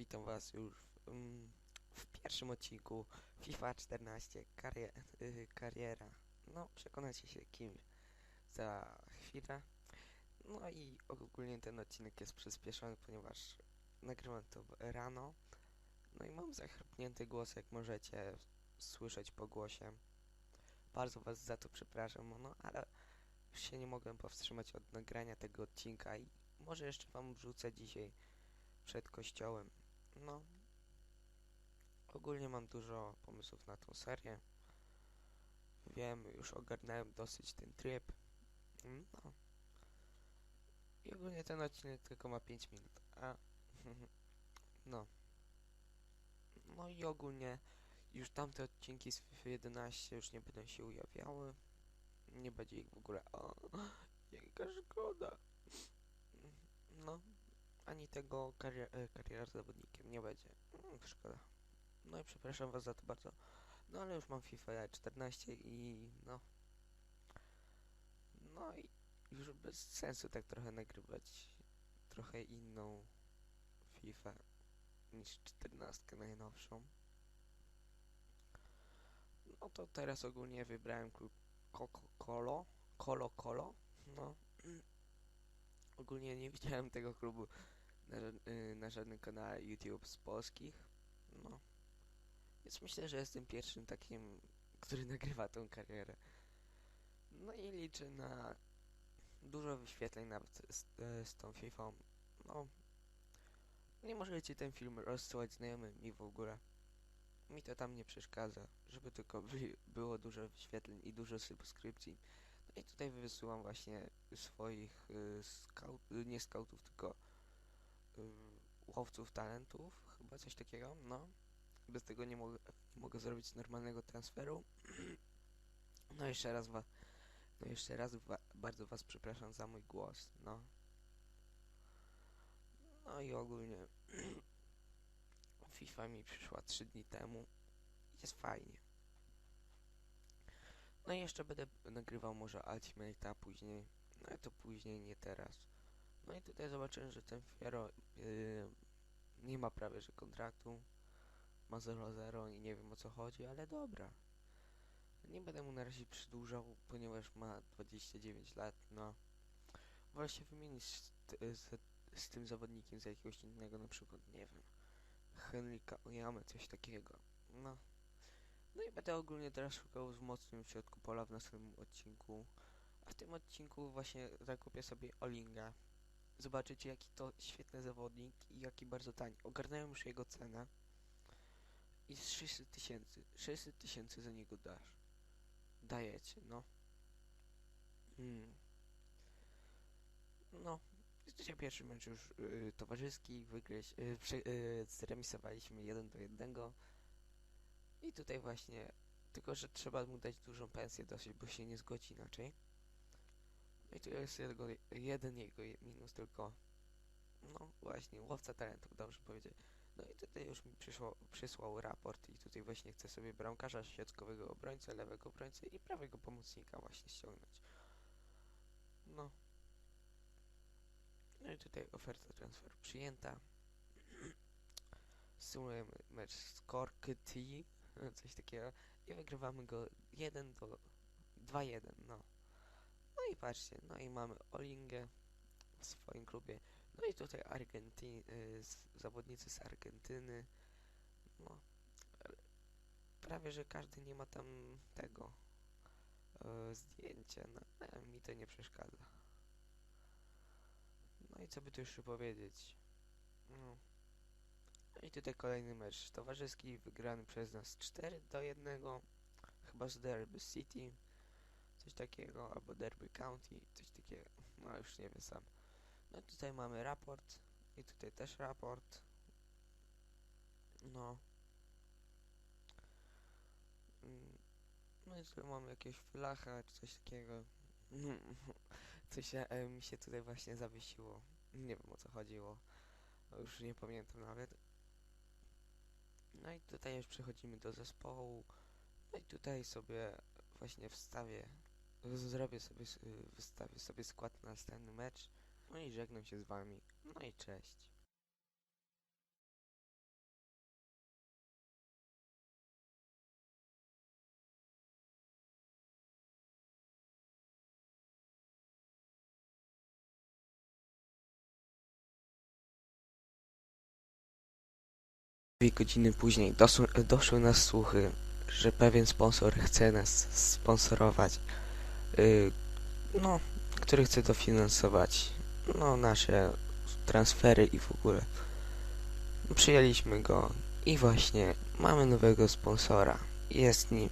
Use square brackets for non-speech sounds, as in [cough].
witam was już w, mm, w pierwszym odcinku FIFA 14 karier, y, kariera. No, przekonacie się kim za chwilę. No i ogólnie ten odcinek jest przyspieszony, ponieważ nagrywam to rano. No i mam zachrapnięty głos, jak możecie słyszeć po głosie. Bardzo was za to przepraszam, no ale już się nie mogłem powstrzymać od nagrania tego odcinka i może jeszcze wam wrzucę dzisiaj przed kościołem. No, ogólnie mam dużo pomysłów na tą serię. Wiem, już ogarnąłem dosyć ten tryb. No. I ogólnie ten odcinek tylko ma 5 minut, a [laughs] no. No i ogólnie już tamte odcinki z FIFA 11 już nie będą się ujawniały. Nie będzie ich w ogóle. O, [laughs] jaka szkoda. Ani tego karier, e, kariera zawodnikiem nie będzie. Mm, szkoda. No i przepraszam was za to bardzo. No ale już mam FIFA 14 i no. No i już bez sensu tak trochę nagrywać trochę inną FIFA niż 14 najnowszą. No to teraz ogólnie wybrałem klub Coco Colo, Colo Colo, no. [clears throat] Ogólnie nie widziałem tego klubu na, y, na żadnym kanale YouTube z polskich, no. Więc myślę, że jestem pierwszym takim, który nagrywa tą karierę. No i liczę na dużo wyświetleń nawet z, e, z tą FIFA. No, nie możecie ten film rozsyłać znajomym i w ogóle. Mi to tam nie przeszkadza, żeby tylko by, było dużo wyświetleń i dużo subskrypcji. No i tutaj wysyłam właśnie swoich y, y, nie skautów, tylko y, łowców talentów, chyba coś takiego, no. Bez tego nie mogę, nie mogę zrobić normalnego transferu. [clears throat] No jeszcze raz wa, no jeszcze raz wa, bardzo was przepraszam za mój głos, no. No i ogólnie [clears throat] FIFA mi przyszła 3 dni temu. Jest fajnie. No i jeszcze będę nagrywał może Ultimate'a później. No to później, nie teraz. No i tutaj zobaczyłem, że ten Fiero yy, nie ma prawie że kontraktu. Ma 0-0 i nie wiem o co chodzi, ale dobra. Nie będę mu na razie przedłużał, ponieważ ma 29 lat, no. Się wymienić z, z, z tym zawodnikiem za jakiegoś innego, na przykład, nie wiem, Henryka Oyamy, coś takiego. No. No i będę ogólnie teraz szukał wzmocnień w środku pola w następnym odcinku. A w tym odcinku właśnie zakupię sobie Olinga. Zobaczycie jaki to świetny zawodnik i jaki bardzo tani. Ogarnąłem już jego cenę. I z 600 tysięcy. 600 tysięcy za niego dasz. Dajecie, no. Mm. No. Dzisiaj pierwszy mecz już y, towarzyski. Wygrać, y, prze, y, zremisowaliśmy 1 do 1. I tutaj właśnie, tylko że trzeba mu dać dużą pensję dosyć, bo się nie zgodzi inaczej. No i tu jest jego, jeden jego je- minus tylko. No właśnie, łowca talentów, dobrze powiedzieć. No i tutaj już mi przyszło, przysłał raport i tutaj właśnie chcę sobie bramkarza, środkowego obrońcę, lewego obrońcę i prawego pomocnika właśnie ściągnąć. No. No i tutaj oferta transferu przyjęta. [clears throat] Symulujemy mecz z Cork T, [laughs] coś takiego i wygrywamy go 1 do 2-1, no. No i patrzcie, no i mamy Olingę w swoim klubie. No i tutaj Argenty y, zawodnicy z Argentyny. No. Prawie, że każdy nie ma tam tego y, zdjęcia, no ale mi to nie przeszkadza. No i co by tu jeszcze powiedzieć? No. No i tutaj kolejny mecz towarzyski wygrany przez nas 4 do 1. Chyba z Derby City. Coś takiego, albo Derby County, coś takiego. [laughs] No już nie wiem sam. No tutaj mamy raport. I tutaj też raport. No. Mm, No i tutaj mamy jakiegoś flacha, czy coś takiego. [laughs] Coś się, e, mi się tutaj właśnie zawiesiło. Nie wiem o co chodziło. No Już nie pamiętam nawet. No i tutaj już przechodzimy do zespołu. No i tutaj sobie właśnie wstawię, zrobię sobie, y, wystawię sobie skład na następny mecz, no i żegnam się z wami, no i cześć. Dwie godziny później doszły nas słuchy, że pewien sponsor chce nas sponsorować yy, no, który chce dofinansować no, nasze transfery i w ogóle. Przyjęliśmy go i właśnie mamy nowego sponsora. Jest nim